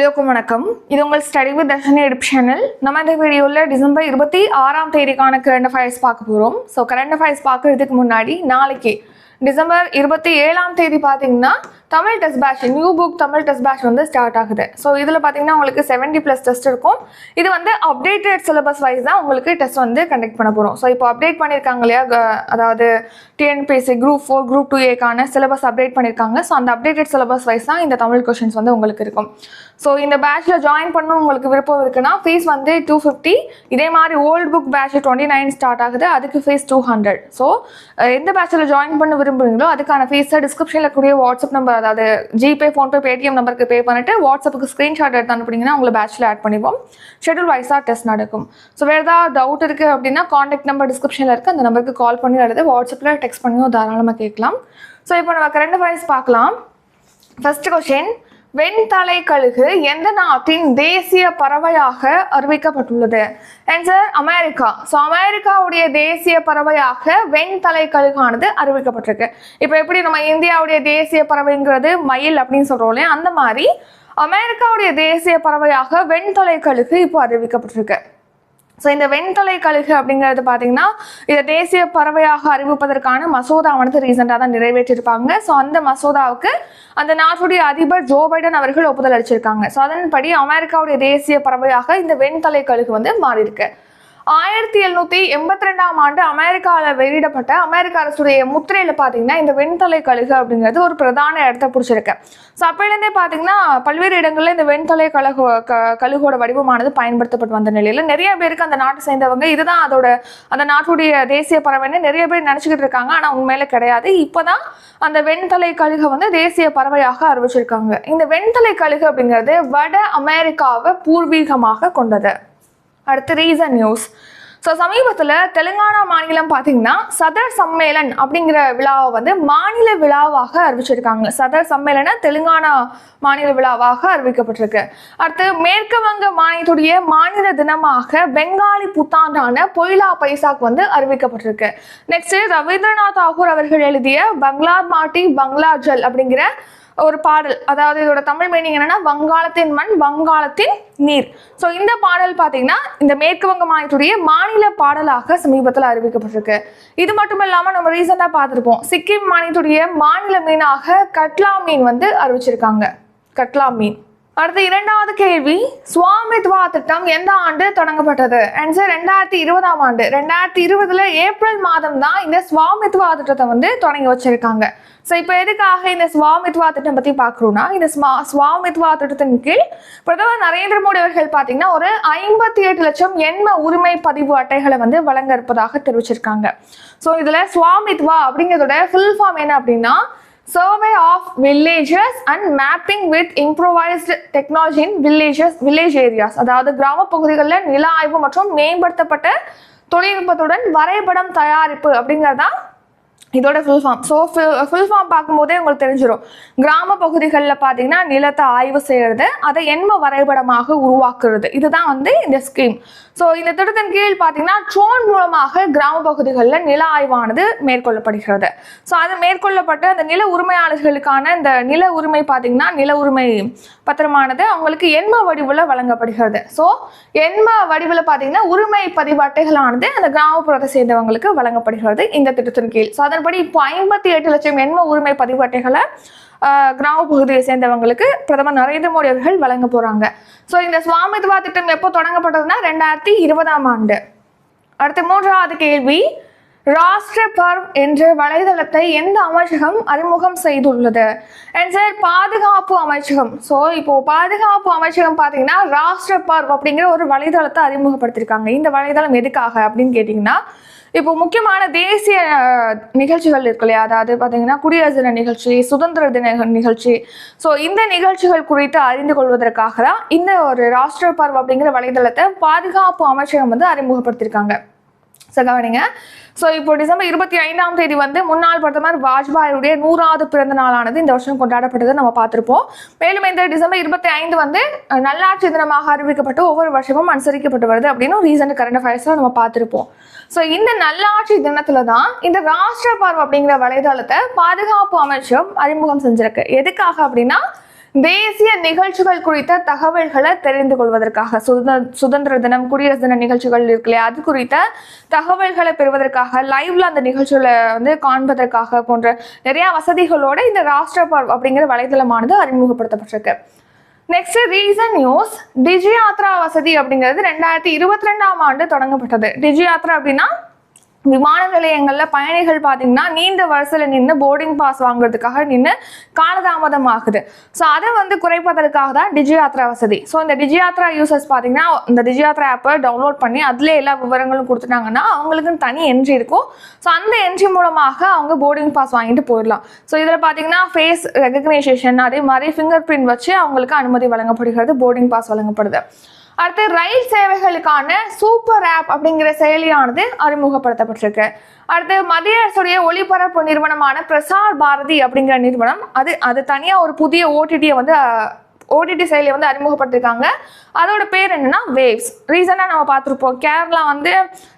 எல்லோருக்கும் வணக்கம். இது உங்கள் study with Darshini edu channel நம்ம இந்த வீடியோவில் டிசம்பர் இருபத்தி ஆறாம் தேதிக்கான கரண்ட் அஃபேர்ஸ் பார்க்க போகிறோம் ஸோ கரண்ட் அஃபேர்ஸ் பார்க்கறதுக்கு முன்னாடி நாளைக்கு டிசம்பர் இருபத்தி ஏழாம் தேதி பார்த்தீங்கன்னா Tamil test batch new book Tamil test batch வந்து ஸ்டார்ட் ஆகுது. ஸோ இதில் பார்த்தீங்கன்னா உங்களுக்கு செவன்ட்டி ப்ளஸ் டெஸ்ட் இருக்கும். இது வந்து அப்டேட்டட் சிலபஸ் வைஸ் தான் உங்களுக்கு டெஸ்ட் வந்து கண்டக்ட் பண்ண போகிறோம் ஸோ இப்போ அப்டேட் பண்ணியிருக்காங்க இல்லையா? அதாவது TNPSC group four group two ஏக்கான syllabus update பண்ணியிருக்காங்க ஸோ அந்த அப்டேட்டட் சிலபஸ் வைஸ் தான் இந்த தமிழ் கொஷின்ஸ் வந்து உங்களுக்கு இருக்கும். ஸோ இந்த பேட்ச்சில் ஜாயின் பண்ணணும் உங்களுக்கு விருப்பம் இருக்குன்னா ஃபீஸ் வந்து டூ ஃபிஃப்டி இதே மாதிரி old book batch twenty nine start ஆகுது. அதுக்கு ஃபீஸ் டூ ஹண்ட்ரட் ஸோ எந்த பேட்ச்சில் ஜாயின் பண்ண விரும்புகிறீங்களோ அதுக்கான ஃபீஸை டிஸ்கிரிப்ஷனில் கூடிய வாட்ஸ்அப் நம்பர் அதாவது ஜிபே ஃபோன்பே பேடிஎம் நம்பருக்கு பே பண்ணிட்டு வாட்ஸ்அப்புக்கு ஸ்க்ரீன்ஷாட் எடுத்து அனுப்புனீங்கன்னா உங்களை பேட்ச்சில் ஆட் பண்ணிப்போம் ஷெட்யூல் வைஸாக டெஸ்ட் நடக்கும். ஸோ வேறு ஏதாவது டவுட் இருக்குது அப்படின்னா காண்டாக்ட் நம்பர் டிஸ்கிரிப்ஷனில் இருக்குது அந்த நம்பருக்கு கால் பண்ணி அல்லது வாட்ஸ்அப்பில் டெக்ஸ்ட் பண்ணியும் தாராளமாக கேட்கலாம். ஸோ இப்போ நம்ம கரண்ட் வைஸ் பார்க்கலாம். ஃபஸ்ட் கொஷின் வெண்தலை கழுகு எந்த நாட்டின் தேசிய பறவையாக அறிவிக்கப்பட்டுள்ளது? Answer America. ஸோ அமெரிக்காவுடைய தேசிய பறவையாக வெண்தலை கழுகானது அறிவிக்கப்பட்டிருக்கு. இப்போ எப்படி நம்ம இந்தியாவுடைய தேசிய பறவைங்கிறது மயில் அப்படின்னு சொல்கிறோம் இல்லையா? அந்த மாதிரி அமெரிக்காவுடைய தேசிய பறவையாக வெண்தலை கழுகு இப்போ அறிவிக்கப்பட்டிருக்கு. ஸோ இந்த வெண்தலை கழுகு அப்படிங்கிறது பார்த்தீங்கன்னா இதை தேசிய பறவையாக அறிவிப்பதற்கான மசோதாவானது ரீசெண்டாக தான் நிறைவேற்றிருப்பாங்க. ஸோ அந்த மசோதாவுக்கு அந்த நாட்டுடைய அதிபர் ஜோ பைடன் அவர்கள் ஒப்புதல் அளிச்சிருக்காங்க. ஸோ அதன்படி அமெரிக்காவுடைய தேசிய பறவையாக இந்த வெண்தலை கழுகு வந்து மாறியிருக்கு. ஆயிரத்தி எழுநூத்தி எண்பத்தி ரெண்டாம் ஆண்டு அமெரிக்காவில் வெளியிடப்பட்ட அமெரிக்க அரசுடைய முத்திரையில பார்த்தீங்கன்னா இந்த வெண்தலை கழுகு அப்படிங்கிறது ஒரு பிரதான இடத்த பிடிச்சிருக்கு. ஸோ அப்போலேருந்தே பார்த்தீங்கன்னா பல்வேறு இடங்களில் இந்த வெண்தலை கழகு க- கழுகோட வடிவமானது பயன்படுத்தப்பட்டு வந்த நிலையில் நிறைய பேருக்கு அந்த நாட்டை சேர்ந்தவங்க இதுதான் அதோட அந்த நாட்டுடைய தேசிய பறவைன்னு நிறைய பேர் நினச்சிக்கிட்டு இருக்காங்க. ஆனால் உண்மையில கிடையாது. இப்போதான் அந்த வெண்தலை கழுகை வந்து தேசிய பறவையாக அறிவிச்சிருக்காங்க. இந்த வெண்தலை கழுகு அப்படிங்கிறது வட அமெரிக்காவை பூர்வீகமாக கொண்டது. அடுத்து ரீசன் நியூஸ் ஸோ சமீபத்தில் தெலுங்கானா மாநிலம் பார்த்தீங்கன்னா சதர் சம்மேளன் அப்படிங்கிற விழாவை வந்து மாநில விழாவாக அறிவிச்சிருக்காங்க. சதர் சம்மேளன தெலுங்கானா மாநில விழாவாக அறிவிக்கப்பட்டிருக்கு. அடுத்து மேற்கு வங்க மாநிலத்துடைய மாநில தினமாக பெங்காலி புத்தாண்டான பொய்லா பைசாக் வந்து அறிவிக்கப்பட்டிருக்கு. நெக்ஸ்ட் ரவீந்திரநாத் தாகூர் அவர்கள் எழுதிய பங்களா மாட்டி பங்களா ஜல் அப்படிங்கிற ஒரு பாடல். அதாவது இதோட தமிழ் மீனிங் என்னன்னா வங்காளத்தின் மண் வங்காளத்தின் நீர். ஸோ இந்த பாடல் பார்த்தீங்கன்னா இந்த மேற்கு வங்க மாநிலத்துடைய மாநில பாடலாக சமீபத்தில் அறிவிக்கப்பட்டிருக்கு. இது மட்டும் இல்லாமல் நம்ம ரீசெண்டாக பார்த்துருப்போம் சிக்கிம் மாநிலத்துடைய மாநில மீனாக கட்லா மீன் வந்து அறிவிச்சிருக்காங்க. கட்லா மீன். அடுத்து இரண்டாவது கேள்வி சுவாமித்வா திட்டம் எந்த ஆண்டு தொடங்கப்பட்டது? ஆன்சர் ரெண்டாயிரத்தி இருபதாம் ஆண்டு. ரெண்டாயிரத்தி இருபதுல ஏப்ரல் மாதம் தான் இந்த சுவாமித்வா திட்டத்தை வந்து தொடங்கி வச்சிருக்காங்க. ஸோ இப்போ எதுக்காக இந்த சுவாமித்வா திட்டம் பற்றி பார்க்குறோம்னா இந்த ஸ்மா சுவாமித்வா திட்டத்தின் கீழ் பிரதமர் நரேந்திர மோடி அவர்கள் பார்த்தீங்கன்னா ஒரு ஐம்பத்தி எட்டு லட்சம் எண்ம உரிமை பதிவு அட்டைகளை வந்து வழங்க இருப்பதாக தெரிவிச்சிருக்காங்க. ஸோ இதில் சுவாமித்வா அப்படிங்கிறதோட ஃபுல் ஃபார்ம் என்ன அப்படின்னா survey of villages and mapping with improvised technology in villages village areas அதாவது கிராம பகுதிகளில் நில ஆய்வு மற்றும் மேம்படுத்தப்பட்ட தொழில்நுட்பத்துடன் வரைபடம் தயாரிப்பு அப்படிங்கிறதான் இதோட full form so full form பார்க்கும்போதே உங்களுக்கு தெரிஞ்சிடும் கிராம பகுதிகளில் பார்த்தீங்கன்னா நிலத்தை ஆய்வு செய்கிறது அதை எண்ம வரைபடமாக உருவாக்குறது. இதுதான் வந்து இந்த ஸ்கீம் ஸோ இந்த திட்டத்தின் கீழ் பார்த்தீங்கன்னா ட்ரோன் மூலமாக கிராம பகுதிகளில் நில ஆய்வானது மேற்கொள்ளப்படுகிறது. ஸோ அது மேற்கொள்ளப்பட்டு அந்த நில உரிமையாளர்களுக்கான இந்த நில உரிமை பார்த்தீங்கன்னா நில உரிமை பத்திரமானது அவங்களுக்கு எண்ம வடிவில் வழங்கப்படுகிறது. ஸோ எண்ம வடிவில் பார்த்தீங்கன்னா உரிமை பதிவு அட்டைகளானது அந்த கிராமப்புறத்தை சேர்ந்தவங்களுக்கு வழங்கப்படுகிறது இந்த திட்டத்தின் கீழ். ஸோ அதன்படி இப்போ ஐம்பத்தி எட்டு லட்சம் எண்ம உரிமை பதிவு அட்டைகளை கிராம பகுதியை சேர்ந்தவங்களுக்கு பிரதமர் நரேந்திர மோடி அவர்கள் வழங்க போறாங்க. ஸோ இந்த சுவாமித்வா திட்டம் எப்போ தொடங்கப்பட்டதுன்னா ரெண்டாயிரத்தி இருபதாம் ஆண்டு. அடுத்து மூன்றாவது கேள்வி ராஷ்டிர பர்வ் என்ற வலைதளத்தை எந்த அமைச்சகம் அறிமுகம் செய்துள்ளது? சார் பாதுகாப்பு அமைச்சகம். ஸோ இப்போ பாதுகாப்பு அமைச்சகம் பார்த்தீங்கன்னா ராஷ்டிர பர்வ் அப்படிங்கிற ஒரு வலைதளத்தை அறிமுகப்படுத்தியிருக்காங்க இந்த வலைதளம் எதுக்காக அப்படின்னு கேட்டிங்கன்னா இப்போ முக்கியமான தேசிய நிகழ்ச்சிகள் இருக்கு இல்லையா? அதாவது பார்த்தீங்கன்னா குடியரசு தின நிகழ்ச்சி சுதந்திர தின நிகழ்ச்சி. ஸோ இந்த நிகழ்ச்சிகள் குறித்து அறிந்து கொள்வதற்காக தான் இந்த ஒரு ராஷ்டிர பர்வ் அப்படிங்கிற வலைதளத்தை பாதுகாப்பு அமைச்சகம் வந்து அறிமுகப்படுத்தியிருக்காங்க. ஸோ கவனிங்க. ஸோ இப்போ டிசம்பர் இருபத்தி ஐந்தாம் தேதி வந்து முன்னாள் பிரதமர் வாஜ்பாயுடைய நூறாவது பிறந்த நாளானது இந்த வருஷம் கொண்டாடப்பட்டதை நம்ம பார்த்துருப்போம். மேலும் இந்த டிசம்பர் இருபத்தி ஐந்து வந்து நல்லாட்சி தினமாக அறிவிக்கப்பட்டு ஒவ்வொரு வருஷமும் அனுசரிக்கப்பட்டு வருது அப்படின்னு ரீசெண்ட் கரண்ட் அஃபேர்ஸில் நம்ம பார்த்துருப்போம். ஸோ இந்த நல்லாட்சி தினத்தில் தான் இந்த ராஷ்டிர பார்வ் அப்படிங்கிற வலைதளத்தை பாதுகாப்பு அமைச்சகம் அறிமுகம் செஞ்சிருக்கு. எதுக்காக அப்படின்னா தேசிய நிகழ்ச்சிகள் குறித்த தகவல்களை தெரிந்து கொள்வதற்காக சுதந்திர சுதந்திர தினம் குடியரசு தின நிகழ்ச்சிகள் இருக்கு இல்லையா அது குறித்த தகவல்களை பெறுவதற்காக லைவ்ல அந்த நிகழ்ச்சிகளை வந்து காண்பதற்காக போன்ற நிறைய வசதிகளோட இந்த ராஷ்டிர பர்வ் அப்படிங்கிற வலைதளமானது அறிமுகப்படுத்தப்பட்டிருக்கு. Next recent news Digi Yatra வசதி அப்படிங்கிறது ரெண்டாயிரத்தி இருபத்தி ரெண்டாம் ஆண்டு தொடங்கப்பட்டது. டிஜி யாத்ரா அப்படின்னா விமான நிலையங்கள்ல பயணிகள் பார்த்தீங்கன்னா நீண்ட வரிசையில் நின்று போர்டிங் பாஸ் வாங்குறதுக்காக நின்று காலதாமதம் ஆகுது ஸோ அதை வந்து குறைப்பதற்காக தான் டிஜி யாத்ரா வசதி. ஸோ இந்த டிஜி யாத்ரா யூசர்ஸ் பார்த்தீங்கன்னா இந்த டிஜி யாத்ரா ஆப்பை டவுன்லோட் பண்ணி அதில் எல்லா விவரங்களும் கொடுத்துட்டாங்கன்னா அவங்களுக்குன்னு தனி என்ட்ரி இருக்கும். ஸோ அந்த என்ட்ரி மூலமாக அவங்க போர்டிங் பாஸ் வாங்கிட்டு போயிடலாம். ஸோ இதில் பார்த்தீங்கன்னா ஃபேஸ் ரெகக்னைசேஷன் அதே மாதிரி ஃபிங்கர் பிரிண்ட் வச்சு அவங்களுக்கு அனுமதி வழங்கப்படுகிறது போர்டிங் பாஸ் வழங்கப்படுது. அடுத்து ரயில் சேவைகளுக்கான சூப்பர் ஆப் அப்படிங்கிற செயலியானது அறிமுகப்படுத்தப்பட்டிருக்கு. அடுத்து மத்திய அரசுடைய ஒளிபரப்பு நிறுவனமான பிரசார் பாரதி அப்படிங்கிற நிறுவனம் அது அது தனியாக ஒரு புதிய ஓடிடியை வந்து ஓடிடி செயலியை வந்து அறிமுகப்படுத்திருக்காங்க. அதோட பேர் என்னன்னா வேவ்ஸ் ரீசெண்டாக நம்ம பார்த்துருப்போம். கேரளா வந்து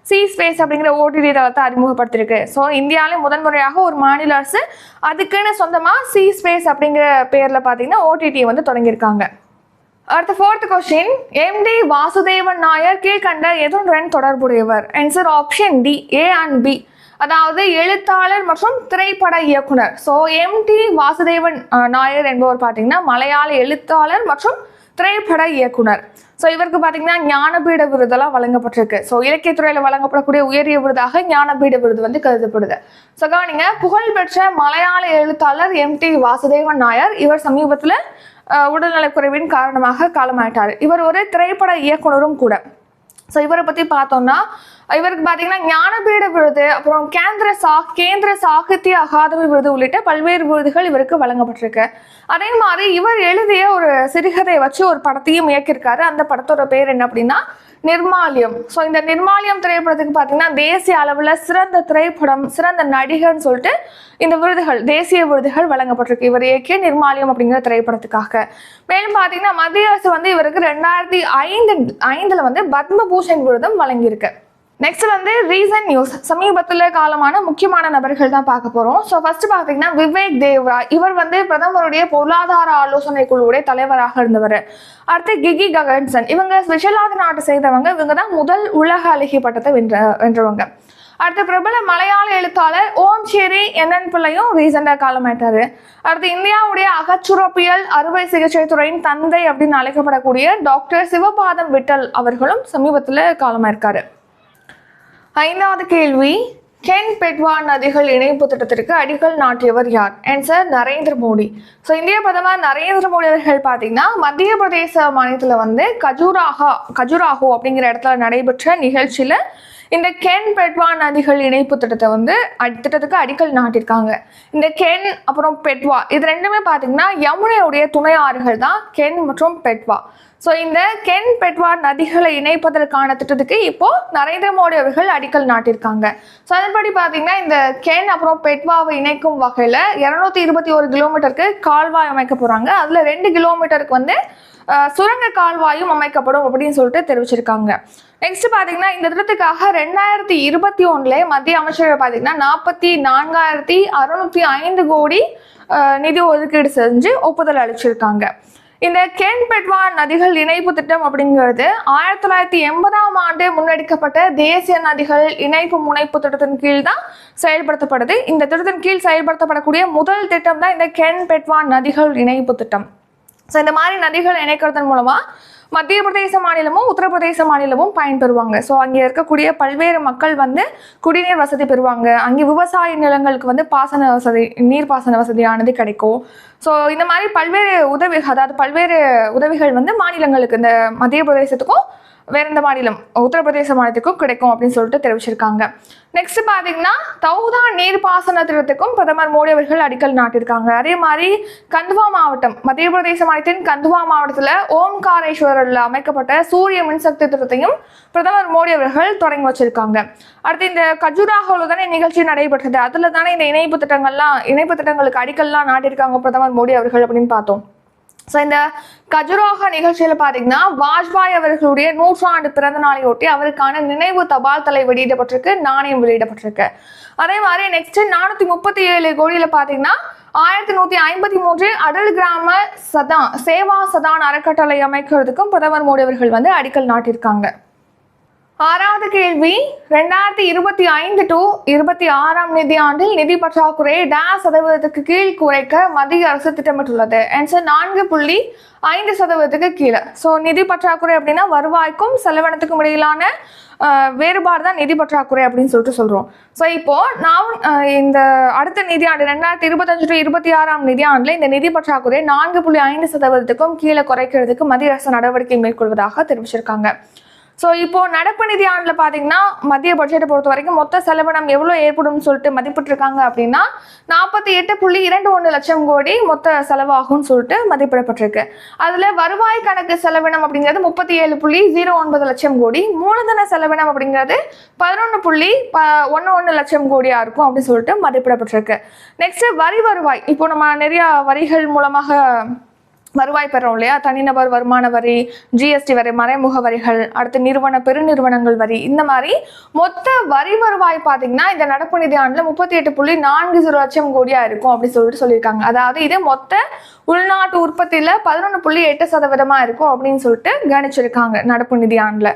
சி ஸ்பேஸ் அப்படிங்கிற ஓடிடி தளத்தை அறிமுகப்படுத்திருக்கு. ஸோ இந்தியாவிலே முதன்முறையாக ஒரு மாநில அரசு அதுக்குன்னு சொந்தமாக சி ஸ்பேஸ் அப்படிங்கிற பேரில் பார்த்தீங்கன்னா ஓடிடியை வந்து தொடங்கியிருக்காங்க. அடுத்த fourth question MT Vasudevan Nair கீழ்கண்ட எதுவுடன் தொடர்புடையவர்? Answer option D A and B அதாவது எழுத்தாளர் மற்றும் திரைப்பட இயக்குனர். ஸோ எம்டி வாசுதேவன் நாயர் என்பவர் பார்த்தீங்கன்னா மலையாள எழுத்தாளர் மற்றும் திரைப்பட இயக்குனர். ஸோ இவருக்கு பார்த்தீங்கன்னா ஞானபீட விருதெல்லாம் வழங்கப்பட்டிருக்கு. ஸோ இலக்கியத்துறையில் வழங்கப்படக்கூடிய உயரிய விருதாக ஞானபீட விருது வந்து கருதப்படுது. ஸோ கவனிங்க புகழ்பெற்ற மலையாள எழுத்தாளர் எம்டி வாசுதேவன் நாயர் இவர் சமீபத்தில் உடல்நலக்குறைவின் காரணமாக காலமாயிட்டார். இவர் ஒரு திரைப்பட இயக்குனரும் கூட. ஸோ இவரை பற்றி பார்த்தோம்னா இவருக்கு பார்த்தீங்கன்னா ஞானபீட விருது அப்புறம் கேந்திர சா கேந்திர சாகித்ய அகாதமி விருது உள்ளிட்ட பல்வேறு விருதுகள் இவருக்கு வழங்கப்பட்டிருக்கு. அதே மாதிரி இவர் எழுதிய ஒரு சிறுகதையை வச்சு ஒரு படத்தையும் இயக்கியிருக்காரு. அந்த படத்தோட பேர் என்ன அப்படின்னா நிர்மாலியம். ஸோ இந்த நிர்மாலியம் திரைப்படத்துக்கு பார்த்தீங்கன்னா தேசிய அளவில் சிறந்த திரைப்படம் சிறந்த நடிகர்னு சொல்லிட்டு இந்த விருதுகள் தேசிய விருதுகள் வழங்கப்பட்டிருக்கு. இவர் ஏகே நிர்மாலியம் அப்படிங்கிற திரைப்படத்துக்காக. மேலும் பார்த்தீங்கன்னா மத்திய அரசு வந்து இவருக்கு ரெண்டாயிரத்தி ஐந்து ஐந்தில் வந்து பத்மபூஷன் விருதும் வழங்கியிருக்கு. நெக்ஸ்ட் வந்து ரீசன்ட் நியூஸ் சமீபத்தில் காலமான முக்கியமான நபர்கள் தான் பார்க்க போகிறோம் ஸோ ஃபர்ஸ்ட் பார்த்தீங்கன்னா விவேக் தேவ்ரா. இவர் வந்து பிரதமருடைய பொருளாதார ஆலோசனை குழுவுடைய தலைவராக இருந்தவர். அடுத்து கிகி ககன்சன். இவங்க ஸ்பெஷலாக நாட்டை செய்தவங்க இவங்க தான் முதல் உலக அழகி பட்டத்தை வென்ற வென்றவங்க. அடுத்து பிரபல மலையாள எழுத்தாளர் ஓம் ஷேரி என்னன் பிள்ளையும் ரீசெண்டாக காலமாயிட்டாரு. அடுத்து இந்தியாவுடைய அகச்சுரப்பியல் அறுவை சிகிச்சை துறையின் தந்தை அப்படின்னு அழைக்கப்படக்கூடிய டாக்டர் சிவபாதம் விட்டல் அவர்களும் சமீபத்தில் காலமாயிருக்காரு. ஐந்தாவது கேள்வி கென் பெட்வா நதிகள் இணைப்பு திட்டத்திற்கு அடிக்கல் நாட்டியவர் யார்? ஆன்சர் நரேந்திர மோடி. ஸோ இந்திய பிரதமர் நரேந்திர மோடி அவர்கள் பார்த்தீங்கன்னா மத்திய பிரதேச மாநிலத்தில் வந்து கஜூராகா கஜூராகோ அப்படிங்கிற இடத்துல நடைபெற்ற நிகழ்ச்சியில் இந்த கென் பெட்வா நதிகள் இணைப்பு திட்டத்தை வந்து அடி- திட்டத்துக்கு அடிக்கல் நாட்டியிருக்காங்க. இந்த கென் அப்புறம் பெட்வா இது ரெண்டுமே பார்த்தீங்கன்னா யமுனையுடைய துணை ஆறுகள் தான் கென் மற்றும் பெட்வா. ஸோ இந்த கென் பெட்வா நதிகளை இணைப்பதற்கான திட்டத்துக்கு இப்போ நரேந்திர மோடி அவர்கள் அடிக்கல் நாட்டியிருக்காங்க. ஸோ அதன்படி பார்த்தீங்கன்னா இந்த கென் அப்புறம் பெட்வாவை இணைக்கும் வகையில் இரநூத்தி இருபத்தி ஒரு கிலோமீட்டருக்கு கால்வாய் அமைக்க போகிறாங்க அதில் ரெண்டு கிலோமீட்டருக்கு வந்து சுரங்க கால்வாயும் அமைக்கப்படும் அப்படின்னு சொல்லிட்டு தெரிவிச்சிருக்காங்க. நெக்ஸ்ட் பார்த்தீங்கன்னா இந்த திட்டத்துக்காக ரெண்டாயிரத்தி இருபத்தி ஒன்றுல மத்திய அமைச்சர்கள் பார்த்தீங்கன்னா நாற்பத்தி நான்காயிரத்தி அறுநூத்தி ஐந்து கோடி நிதி ஒதுக்கீடு செஞ்சு ஒப்புதல் அளிச்சிருக்காங்க. இந்த கென் பெட்வா நதிகள் இணைப்பு திட்டம் அப்படிங்கிறது ஆயிரத்தி தொள்ளாயிரத்தி எண்பதாம் ஆண்டு முன்னெடுக்கப்பட்ட தேசிய நதிகள் இணைப்பு முனைப்பு திட்டத்தின் கீழ் தான் செயல்படுத்தப்படுது. இந்த திட்டத்தின் கீழ் செயல்படுத்தப்படக்கூடிய முதல் திட்டம் தான் இந்த கென் பெட்வா நதிகள் இணைப்பு திட்டம். ஸோ இந்த மாதிரி நதிகள் இணைக்கிறதன் மூலமாக மத்திய பிரதேச மாநிலமும் உத்தரப்பிரதேச மாநிலமும் பயன்பெறுவாங்க ஸோ அங்கே இருக்கக்கூடிய பல்வேறு மக்கள் வந்து குடிநீர் வசதி பெறுவாங்க. அங்கே விவசாய நிலங்களுக்கு வந்து பாசன வசதி நீர்ப்பாசன வசதியானது கிடைக்கும். ஸோ இந்த மாதிரி பல்வேறு உதவி அதாவது பல்வேறு உதவிகள் வந்து மாநிலங்களுக்கு இந்த மத்திய பிரதேசத்துக்கும் வேற எந்த மாநிலம்? உத்தரப்பிரதேச மாநிலத்துக்கும் கிடைக்கும் அப்படின்னு சொல்லிட்டு தெரிவிச்சிருக்காங்க. நெக்ஸ்ட் பார்த்தீங்கன்னா தௌதா நீர்ப்பாசன திட்டத்துக்கும் பிரதமர் மோடி அவர்கள் அடிக்கல் நாட்டியிருக்காங்க. அதே மாதிரி கந்துவா மாவட்டம் மத்திய பிரதேச மாநிலத்தின் கந்துவா மாவட்டத்தில் ஓம்காரேஸ்வரில் அமைக்கப்பட்ட சூரிய மின்சக்தி திட்டத்தையும் பிரதமர் மோடி அவர்கள் தொடங்கி வச்சிருக்காங்க. அடுத்து இந்த கஜுராஹோவில் தானே நிகழ்ச்சி நடைபெற்றது. அதில் தானே இந்த இணைப்பு திட்டங்கள்லாம் இணைப்பு திட்டங்களுக்கு அடிக்கல்லாம் நாட்டியிருக்காங்க பிரதமர் மோடி அவர்கள் அப்படின்னு பார்த்தோம். ஸோ இந்த கஜுரோக நிகழ்ச்சியில் பார்த்தீங்கன்னா வாஜ்பாய் அவர்களுடைய நூற்றாண்டு பிறந்த நாளையொட்டி அவருக்கான நினைவு தபால் தலை வெளியிடப்பட்டிருக்கு நாணயம் வெளியிடப்பட்டிருக்கு. அதே மாதிரி நெக்ஸ்ட் நானூற்றி முப்பத்தி ஏழு கோடியில் பார்த்தீங்கன்னா ஆயிரத்தி நூற்றி ஐம்பத்தி மூன்று அடல் கிராம சதான் சேவா சதான் அறக்கட்டளை அமைக்கிறதுக்கும் பிரதமர் மோடி அவர்கள் வந்து அடிக்கல் நாட்டியிருக்காங்க. ஆறாவது கேள்வி ரெண்டாயிரத்தி இருபத்தி ஐந்து டு இருபத்தி ஆறாம் நிதியாண்டில் நிதி பற்றாக்குறையை டேஸ் சதவீதத்துக்கு கீழ் குறைக்க மத்திய அரசு திட்டமிட்டுள்ளது. ஆன்சர் நான்கு புள்ளி ஐந்து சதவீதத்துக்கு கீழே. ஸோ நிதி பற்றாக்குறை அப்படின்னா வருவாய்க்கும் செலவினத்துக்கும் இடையிலான வேறுபாடு தான் நிதி பற்றாக்குறை அப்படின்னு சொல்லிட்டு சொல்கிறோம் ஸோ இப்போது நான் இந்த அடுத்த நிதியாண்டு ரெண்டாயிரத்தி இருபத்தஞ்சு டு இருபத்தி ஆறாம் நிதியாண்டில் இந்த நிதி பற்றாக்குறை நான்கு புள்ளி ஐந்து சதவீதத்துக்கும் கீழே குறைக்கிறதுக்கு மத்திய அரசு நடவடிக்கை மேற்கொள்வதாக தெரிவிச்சிருக்காங்க. ஸோ இப்போ நடப்பு நிதி ஆண்டில் பார்த்தீங்கன்னா மத்திய பட்ஜெட்டை பொறுத்த வரைக்கும் மொத்த செலவினம் எவ்வளோ ஏற்படும்னு சொல்லிட்டு மதிப்பிட்டிருக்காங்க அப்படின்னா நாற்பத்தி எட்டு புள்ளி இரண்டு ஒன்று லட்சம் கோடி மொத்த செலவாகும்னு சொல்லிட்டு மதிப்பிடப்பட்டிருக்கு. அதில் வருவாய் கணக்கு செலவினம் அப்படிங்கிறது முப்பத்தி ஏழு புள்ளி ஜீரோ ஒன்பது லட்சம் கோடி மூலதன செலவினம் அப்படிங்கிறது பதினொன்று புள்ளி ப ஒன்று ஒன்று லட்சம் கோடியாக இருக்கும் அப்படின்னு சொல்லிட்டு மதிப்பிடப்பட்டிருக்கு. நெக்ஸ்ட் வரி வருவாய். இப்போ நம்ம நிறையா வரிகள் மூலமாக வருவாய் பெறோம் இல்லையா? தனிநபர் வருமான வரி ஜிஎஸ்டி வரி மறைமுக வரிகள் அடுத்து நிறுவன பெருநிறுவனங்கள் வரி. இந்த மாதிரி மொத்த வரி வருவாய் பார்த்தீங்கன்னா இந்த நடப்பு நிதி ஆண்டில் முப்பத்தி எட்டு புள்ளி நான்கு ஜீரோ லட்சம் கோடியா இருக்கும் அப்படின்னு சொல்லிட்டு சொல்லியிருக்காங்க. அதாவது இது மொத்த உள்நாட்டு உற்பத்தியில பதினொன்று புள்ளி எட்டு சதவீதமா இருக்கும் அப்படின்னு சொல்லிட்டு கணிச்சிருக்காங்க நடப்பு நிதி ஆண்டில்.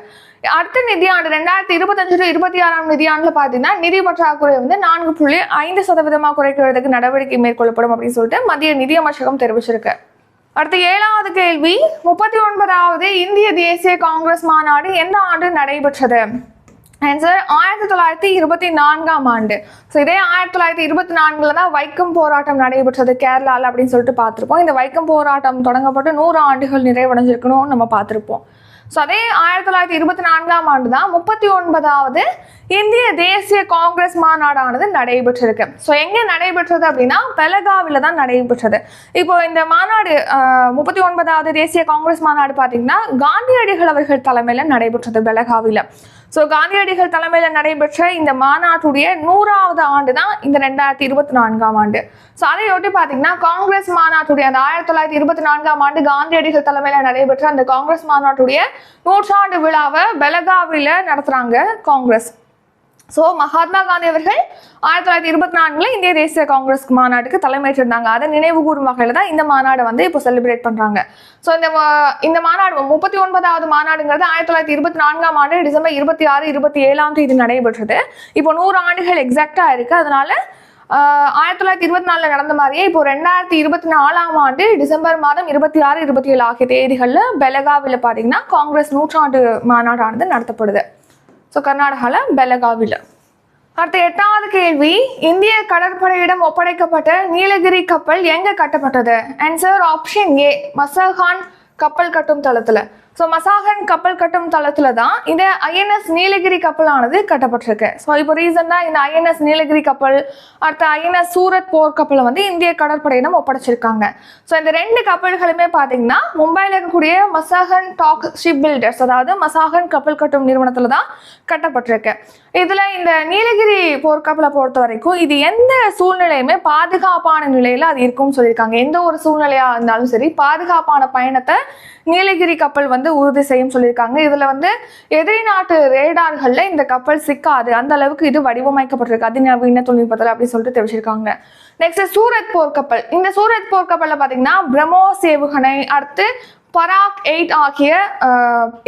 அடுத்த நிதியாண்டு ரெண்டாயிரத்தி இருபத்தஞ்சு டு இருபத்தி ஆறாம் நிதியாண்டுல பார்த்தீங்கன்னா நிதி பற்றாக்குறை வந்து நான்கு புள்ளி ஐந்து சதவீதமா குறைக்கிறதுக்கு நடவடிக்கை மேற்கொள்ளப்படும் அப்படின்னு சொல்லிட்டு மத்திய நிதியமைச்சகம் தெரிவிச்சிருக்கு. அடுத்த ஏழாவது கேள்வி முப்பத்தி ஒன்பதாவது இந்திய தேசிய காங்கிரஸ் மாநாடு எந்த ஆண்டு நடைபெற்றது? ஆன்சர் ஆயிரத்தி தொள்ளாயிரத்தி இருபத்தி நான்காம் ஆண்டு. ஸோ இதே ஆயிரத்தி தொள்ளாயிரத்தி இருபத்தி நான்குல தான் வைக்கம் போராட்டம் நடைபெற்றது கேரளாவில் அப்படின்னு சொல்லிட்டு பார்த்துருப்போம். இந்த வைக்கம் போராட்டம் தொடங்கப்பட்டு நூறு ஆண்டுகள் நிறைவடைஞ்சிருக்கணும் நம்ம பார்த்துருப்போம். ஸோ அதே ஆயிரத்தி தொள்ளாயிரத்தி இருபத்தி நான்காம் ஆண்டு தான் முப்பத்தி ஒன்பதாவது இந்திய தேசிய காங்கிரஸ் மாநாடானது நடைபெற்றிருக்கு. ஸோ எங்கே நடைபெற்றது அப்படின்னா பெலகாவில் தான் நடைபெற்றது. இப்போ இந்த மாநாடு முப்பத்தி ஒன்பதாவது தேசிய காங்கிரஸ் மாநாடு பார்த்தீங்கன்னா காந்தியடிகள் அவர்கள் தலைமையில் நடைபெற்றது பெலகாவில். ஸோ காந்தியடிகள் தலைமையில் நடைபெற்ற இந்த மாநாட்டுடைய நூறாவது ஆண்டு தான் இந்த ரெண்டாயிரத்தி இருபத்தி நான்காம் ஆண்டு. ஸோ அதையொட்டி பார்த்தீங்கன்னா காங்கிரஸ் மாநாட்டுடைய அந்த ஆயிரத்தி தொள்ளாயிரத்தி இருபத்தி நான்காம் ஆண்டு காந்தியடிகள் தலைமையில் நடைபெற்ற அந்த காங்கிரஸ் மாநாட்டுடைய நூற்றாண்டு விழாவை பெலகாவில நடத்துகிறாங்க காங்கிரஸ். ஸோ மகாத்மா காந்தி அவர்கள் ஆயிரத்தி தொள்ளாயிரத்தி இருபத்தி நான்குல இந்திய தேசிய காங்கிரஸ் மாநாட்டுக்கு தலைமையேற்றிருந்தாங்க. அதை நினைவு கூறும் வகையில் தான் இந்த மாநாடை வந்து இப்போ செலிப்ரேட் பண்ணுறாங்க ஸோ இந்த மா- இந்த மாநாடு முப்பத்தி ஒன்பதாவது மாநாடுங்கிறது ஆயிரத்தி தொள்ளாயிரத்தி இருபத்தி நான்காம் ஆண்டு டிசம்பர் இருபத்தி ஆறு இருபத்தி ஏழாம் தேதி நடைபெற்றது. இப்போ நூறு ஆண்டுகள் எக்ஸாக்டாக இருக்குது அதனால ஆயிரத்தி தொள்ளாயிரத்தி இருபத்தி நாலில் நடந்த மாதிரியே இப்போ ரெண்டாயிரத்தி இருபத்தி நாலாம் ஆண்டு டிசம்பர் மாதம் இருபத்தி ஆறு இருபத்தி ஏழு ஆகிய தேதிகளில் பெலகாவில் பார்த்தீங்கன்னா காங்கிரஸ் நூற்றாண்டு மாநாடானது நடத்தப்படுது. ஸோ கர்நாடகாவில் பெலகாவில். அடுத்த எட்டாவது கேள்வி இந்திய கடற்படையிடம் ஒப்படைக்கப்பட்ட நீலகிரி கப்பல் எங்கே கட்டப்பட்டது? ஆன்சர் ஆப்ஷன் ஏ மசகான் கப்பல் கட்டும் தளத்துல. ஸோ மசாகன் கப்பல் கட்டும் தளத்தில் தான் இந்த ஐஎன்எஸ் நீலகிரி கப்பலானது கட்டப்பட்டிருக்கு. ஸோ இப்போ ரீசெண்டாக இந்த ஐஎன்எஸ் நீலகிரி கப்பல் அடுத்த ஐஎன்எஸ் சூரத் போர் கப்பலை வந்து இந்திய கடற்படையிடம் ஒப்படைச்சிருக்காங்க. ஸோ இந்த ரெண்டு கப்பல்களுமே பார்த்தீங்கன்னா மும்பையில் இருக்கக்கூடிய மசாகன் டாக் ஷிப் பில்டர்ஸ் அதாவது மசாகன் கப்பல் கட்டும் நிறுவனத்தில் தான் கட்டப்பட்டிருக்கு. இதில் இந்த நீலகிரி போர்க்கப்பலை பொறுத்த வரைக்கும் இது எந்த சூழ்நிலையுமே பாதுகாப்பான நிலையில் அது இருக்கும்னு சொல்லியிருக்காங்க. எந்த ஒரு சூழ்நிலையாக இருந்தாலும் சரி பாதுகாப்பான பயணத்தை நீலகிரி கப்பல் வந்து உறுதி செய்யும் சொல்லியிருக்காங்க. இதில் வந்து எதிரி நாட்டு ரேடார்களில் இந்த கப்பல் சிக்காது. அந்த அளவுக்கு இது வடிவமைக்கப்பட்டிருக்கு. அதிநவீன தொழில்நுட்பத்தில் அப்படின்னு சொல்லிட்டு தெரிவிச்சிருக்காங்க. நெக்ஸ்ட் சூரத் போர்க்கப்பல் இந்த சூரத் போர்க்கப்பலில் பார்த்தீங்கன்னா பிரம்மோஸ் ஏவுகணை அடுத்து பராக் எயிட் ஆகிய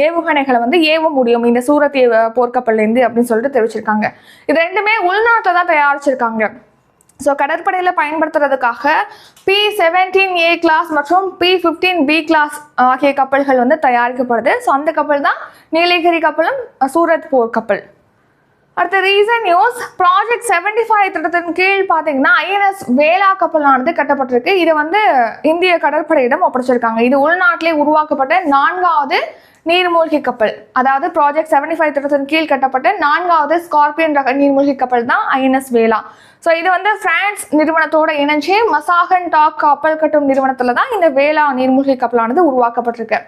ஏவுகணைகளை வந்து ஏவ முடியும். இந்த சூரத் ஏவ போர்க்கப்பல்லேருந்து அப்படின்னு சொல்லிட்டு தெரிவிச்சிருக்காங்க. இது ரெண்டுமே உள்நாட்டில் தான் தயாரிச்சிருக்காங்க. ஸோ கடற்படையில் பயன்படுத்துறதுக்காக பி செவன்டீன் ஏ கிளாஸ் மற்றும் பி ஃபிஃப்டீன் பி கிளாஸ் ஆகிய கப்பல்கள் வந்து தயாரிக்கப்படுது. ஸோ அந்த கப்பல் தான் நீலகிரி கப்பலும் சூரத் போர் கப்பல். அடுத்த recent news project seventy five திட்டத்தின் கீழ் பார்த்தீங்கன்னா ஐஎன்எஸ் வேளா கப்பலானது கட்டப்பட்டிருக்கு. இது வந்து இந்திய கடற்படையிடம் ஒப்படைச்சிருக்காங்க. இது உள்நாட்டிலே உருவாக்கப்பட்ட நான்காவது நீர்மூழ்கி கப்பல். அதாவது ப்ராஜெக்ட் செவன்டி ஃபைவ் திட்டத்தின் கீழ் கட்டப்பட்ட நான்காவது ஸ்கார்பியன் ரக நீர்மூழ்கி கப்பல் தான் ஐஎன்எஸ் வேளா ஸோ இது வந்து பிரான்ஸ் நிறுவனத்தோட இணைஞ்சு மசாகன் டாக் கப்பல் கட்டும் நிறுவனத்தில் தான் இந்த வேளா நீர்மூழ்கி கப்பலானது உருவாக்கப்பட்டிருக்கு.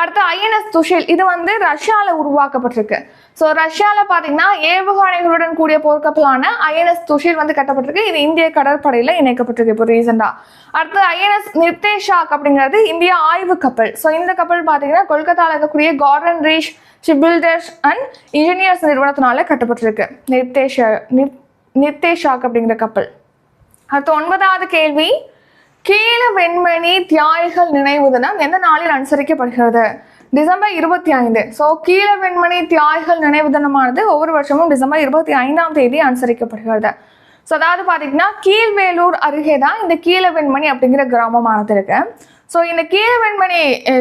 அடுத்து ஐஎன்எஸ் துஷில். இது வந்து ரஷ்யாவில் உருவாக்கப்பட்டிருக்கு. ஸோ ரஷ்யாவில் பார்த்தீங்கன்னா ஏவுகணைகளுடன் கூடிய போர்க்கப்பலான ஐஎன்எஸ் துஷில் வந்து கட்டப்பட்டிருக்கு. இது இந்திய கடற்படையில் இணைக்கப்பட்டிருக்கு இப்போ ரீசெண்டாக அடுத்து ஐஎன்எஸ் நிர்தேஷாக் அப்படிங்கிறது இந்திய ஆய்வு கப்பல். ஸோ இந்த கப்பல் பார்த்தீங்கன்னா கொல்கத்தாவில் இருக்கக்கூடிய garden reach shipbuilders and engineers நிறுவனத்தினால கட்டப்பட்டிருக்கு. நிர்தேஷ நிர் நிர்தேஷாக் அப்படிங்கிற கப்பல். அடுத்து ஒன்பதாவது கேள்வி. கீழ வெண்மணி தியாகிகள் நினைவு தினம் எந்த நாளில் அனுசரிக்கப்படுகிறது? டிசம்பர் இருபத்தி ஐந்து. ஸோ கீழ வெண்மணி தியாகிகள் நினைவு தினமானது ஒவ்வொரு வருஷமும் டிசம்பர் இருபத்தி ஐந்தாம் தேதி அனுசரிக்கப்படுகிறது. ஸோ அதாவது பார்த்தீங்கன்னா கீழ்வேலூர் அருகே தான் இந்த கீழ வெண்மணி அப்படிங்கிற கிராமமானது இருக்கு. ஸோ இந்த கீழவெண்மணி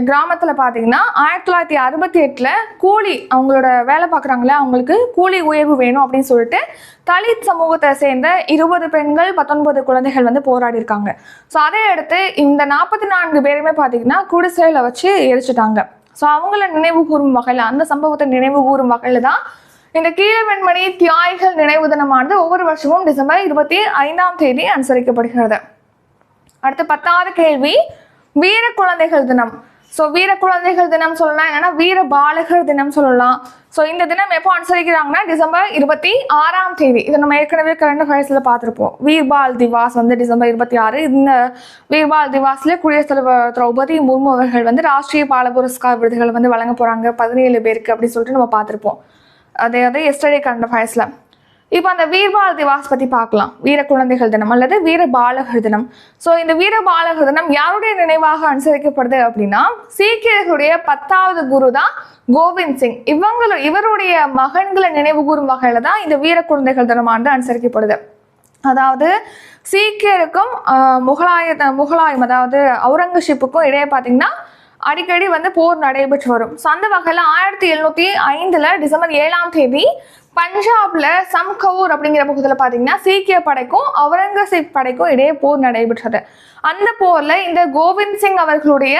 கிராமத்தில் பார்த்தீங்கன்னா ஆயிரத்தி தொள்ளாயிரத்தி அறுபத்தி எட்டில் கூலி அவங்களோட வேலை பார்க்குறாங்களே அவங்களுக்கு கூலி உயர்வு வேணும் அப்படின்னு சொல்லிட்டு தலித் சமூகத்தை சேர்ந்த இருபது பெண்கள் பத்தொன்பது குழந்தைகள் வந்து போராடி இருக்காங்க ஸோ அதை அடுத்து இந்த நாற்பத்தி நான்கு பேருமே பார்த்தீங்கன்னா குடிசையில் வச்சு எரிச்சிட்டாங்க. ஸோ அவங்கள நினைவு கூறும் வகையில் அந்த சம்பவத்தை நினைவு கூறும் வகையில் தான் இந்த கீழவெண்மணி தியாகிகள் நினைவு தினமானது ஒவ்வொரு வருஷமும் டிசம்பர் இருபத்தி ஐந்தாம் தேதி அனுசரிக்கப்படுகிறது. அடுத்து பத்தாவது கேள்வி வீர குழந்தைகள் தினம். ஸோ வீர குழந்தைகள் தினம் சொல்லலாம் என்னன்னா வீர பாலகர் தினம் சொல்லலாம். ஸோ இந்த தினம் எப்போ அனுசரிக்கிறாங்கன்னா டிசம்பர் இருபத்தி ஆறாம் தேதி. இதை நம்ம ஏற்கனவே கரண்ட் அஃபேர்ஸில் பார்த்துருப்போம். வீர்பால் திவாஸ் வந்து டிசம்பர் இருபத்தி ஆறு. இந்த வீர்பால் திவாஸ்லேயே குடியரசுத் தலைவர் திரௌபதி முர்மு அவர்கள் வந்து ராஷ்டிரிய பால புரஸ்கார் விருதுகள் வந்து வழங்க போகிறாங்க பதினேழு பேருக்கு அப்படின்னு சொல்லிட்டு நம்ம பார்த்துருப்போம். அதே அதே எஸ்டர்டே கரண்ட் அஃபேர்ஸில் இப்போ அந்த வீர்பால் திவாஸ் பற்றி பார்க்கலாம். வீர குழந்தைகள் தினம் அல்லது வீர பாலகர் தினம். ஸோ இந்த வீர பாலகர் தினம் யாருடைய நினைவாக அனுசரிக்கப்படுது அப்படின்னா சீக்கியர்களுடைய பத்தாவது குரு தான் கோவிந்த் சிங். இவங்கள இவருடைய மகன்களை நினைவு கூறும் வகையில தான் இந்த வீர குழந்தைகள் தினமானது அனுசரிக்கப்படுது. அதாவது சீக்கியருக்கும் முகலாய முகலாயம் அதாவது அவுரங்கசீப்புக்கும் இடையே பார்த்தீங்கன்னா அடிக்கடி வந்து போர் நடைபெற்று வரும். ஸோ அந்த வகையில் ஆயிரத்தி எழுநூற்றி ஐந்தில் டிசம்பர் ஏழாம் தேதி பஞ்சாப்ல சம்கவுர் அப்படிங்கிற பகுதியில் பார்த்தீங்கன்னா சீக்கிய படைக்கும் அவுரங்கசீப் படைக்கும் இடையே போர் நடைபெற்றது. அந்த போர்ல இந்த கோவிந்த் சிங் அவர்களுடைய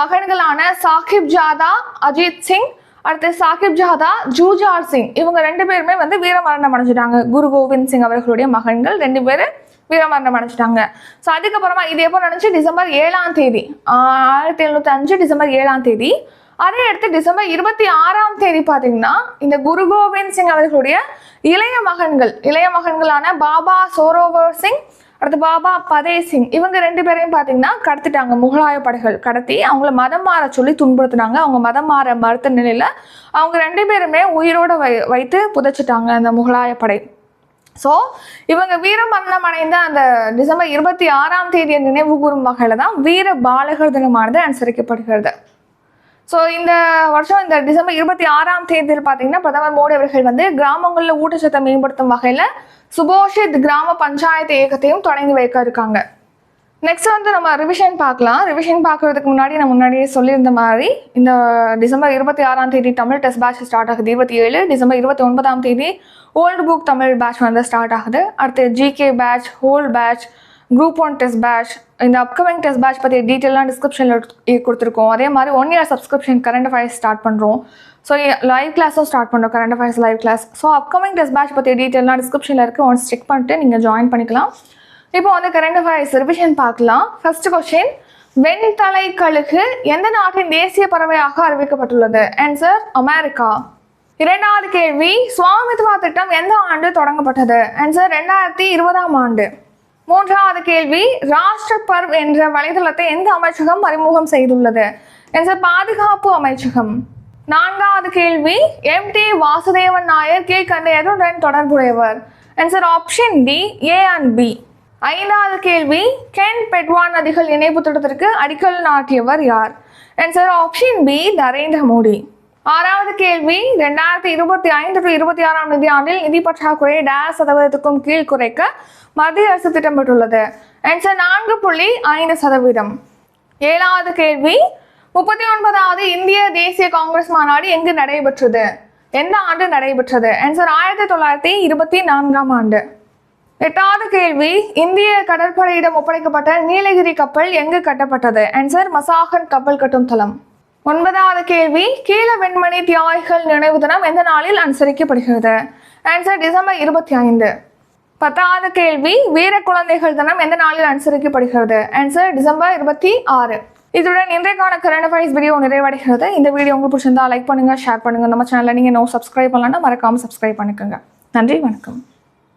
மகன்களான சாகிப் ஜாதா அஜித் சிங் அடுத்து சாகிப் ஜாதா ஜூஜார் சிங் இவங்க ரெண்டு பேருமே வந்து வீரமரணம் அடைஞ்சிட்டாங்க. குரு கோவிந்த் சிங் அவர்களுடைய மகன்கள் ரெண்டு பேரும் வீரமரணம் அடைஞ்சிட்டாங்க. ஸோ அதுக்கப்புறமா இது எப்போ நடந்துச்சு? டிசம்பர் ஏழாம் தேதி. ஆயிரத்தி எழுநூத்தி அஞ்சு டிசம்பர் ஏழாம் தேதி. அதே அடுத்து டிசம்பர் இருபத்தி ஆறாம் தேதி பார்த்தீங்கன்னா இந்த குரு கோவிந்த் சிங் அவர்களுடைய இளைய மகன்கள் இளைய மகன்களான பாபா சோரோவர் சிங் அடுத்து பாபா பதே சிங் இவங்க ரெண்டு பேரையும் பார்த்தீங்கன்னா கடத்திட்டாங்க. முகலாய படைகள் கடத்தி அவங்கள மதம் மாற சொல்லி துன்புறுத்தினாங்க. அவங்க மதம் மாற மறுத்த நிலையில் அவங்க ரெண்டு பேருமே உயிரோட வை வைத்து புதைச்சிட்டாங்க அந்த முகலாய படை. ஸோ இவங்க வீரமரணம் அடைந்த அந்த டிசம்பர் இருபத்தி ஆறாம் தேதியை நினைவு கூறும் வகையில் தான் வீர பாலகர் தினமானது அனுசரிக்கப்படுகிறது. ஸோ இந்த வருஷம் இந்த டிசம்பர் இருபத்தி ஆறாம் தேதியில் பார்த்தீங்கன்னா பிரதமர் மோடி அவர்கள் வந்து கிராமங்களில் ஊட்டச்சத்தை மேம்படுத்தும் வகையில் சுபோஷித் கிராம பஞ்சாயத்து இயக்கத்தையும் தொடங்கி வைக்க இருக்காங்க. நெக்ஸ்ட் வந்து நம்ம ரிவிஷன் பார்க்கலாம். ரிவிஷன் பார்க்கறதுக்கு முன்னாடி நான் முன்னாடியே சொல்லியிருந்த மாதிரி இந்த டிசம்பர் இருபத்தி ஆறாம் தேதி தமிழ் டெஸ்ட் பேட்ச் ஸ்டார்ட் ஆகுது. இருபத்தி ஏழு டிசம்பர் இருபத்தி ஒன்பதாம் தேதி ஓல்டு புக் தமிழ் பேட்ச் வந்து ஸ்டார்ட் ஆகுது. அடுத்து GK batch whole batch group one test batch இந்த அப்கமிங் டெஸ்ட் பேட்ச் பற்றி டீட்டெயிலாக டிஸ்கிரிப்ஷனில் கொடுத்துருக்கோம். அதே மாதிரி one year subscription current affairs start பண்ணுறோம் ஸோ லைவ் கிளாஸும் ஸ்டார்ட் பண்ணுறோம் current affairs live class so upcoming test batch பற்றி டீட்டெயிலாக டிஸ்கிரிப்ஷனில் இருக்குது ஒன்ஸ் செக் பண்ணிட்டு நீங்கள் ஜாயின் பண்ணிக்கலாம். இப்போ வந்து கரண்ட் அஃபேர்ஸ் ரிவிஷன் பார்க்கலாம். ஃபர்ஸ்ட் கொஸ்டின் வெண்தலை கழுகு எந்த நாட்டின் தேசிய பறவையாக அறிவிக்கப்பட்டுள்ளது? Answer America. இரண்டாவது கேள்வி சுவாமித்வா திட்டம் எந்த ஆண்டு தொடங்கப்பட்டது? ஆன்சர் ரெண்டாயிரத்தி இருபதாம் ஆண்டு. மூன்றாவது கேள்வி ராஷ்டிர பர்வ் என்ற வலைதளத்தை எந்த அமைச்சகம் அறிமுகம் செய்துள்ளது? என்ற பாதுகாப்பு அமைச்சகம். நான்காவது கேள்வி எம் டி வாசுதேவன் நாயர் கே எதுடன் தொடர்புடையவர். Answer option D A and B ஐந்தாவது கேள்வி கென் பெட்வான் நதிகள் இணைப்பு திட்டத்திற்கு அடிக்கல் நாட்டியவர் யார்? Answer option B Narendra Modi. ஆறாவது கேள்வி ரெண்டாயிரத்தி இருபத்தி ஐந்து டு இருபத்தி ஆறாம் நிதியாண்டில் நிதி பற்றாக்குறையை டேஸ் சதவீதத்துக்கும் கீழ் குறைக்க மத்திய அரசு திட்டமிட்டுள்ளது. என்ற நான்கு புள்ளி ஐந்து சதவீதம். ஏழாவது கேள்வி முப்பத்தி ஒன்பதாவது இந்திய தேசிய காங்கிரஸ் மாநாடு எங்கு நடைபெற்றது? எந்த ஆண்டு நடைபெற்றது? ஆன்சர் ஆயிரத்தி தொள்ளாயிரத்தி இருபத்தி நான்காம் ஆண்டு. எட்டாவது கேள்வி இந்திய கடற்படையிடம் ஒப்படைக்கப்பட்ட நீலகிரி கப்பல் எங்கு கட்டப்பட்டது? ஆன்சர் மசாகன் கப்பல் கட்டும் தளம். ஒன்பதாவது கேள்வி கீழ வெண்மணி தியாகிகள் நினைவு தினம் எந்த நாளில் அனுசரிக்கப்படுகிறது? ஆன்சர் டிசம்பர் இருபத்தி ஐந்து. பத்தாவது கேள்வி வீர குழந்தைகள் தினம் எந்த நாளில் அனுசரிக்கப்படுகிறது? ஆன்சர் டிசம்பர் இருபத்தி ஆறு. இதுடன் இன்றைக்கான கரண்ட் அஃபேர்ஸ் வீடியோ நிறைவடைகிறது. இந்த வீடியோ உங்களுக்கு பிடிச்சிருந்தா லைக் பண்ணுங்க ஷேர் பண்ணுங்க. நம்ம சேனலை நீங்க நோ சப்ஸ்கிரைப் பண்ணலன்னா மறக்காம சப்ஸ்கிரைப் பண்ணிக்கோங்க. நன்றி வணக்கம்.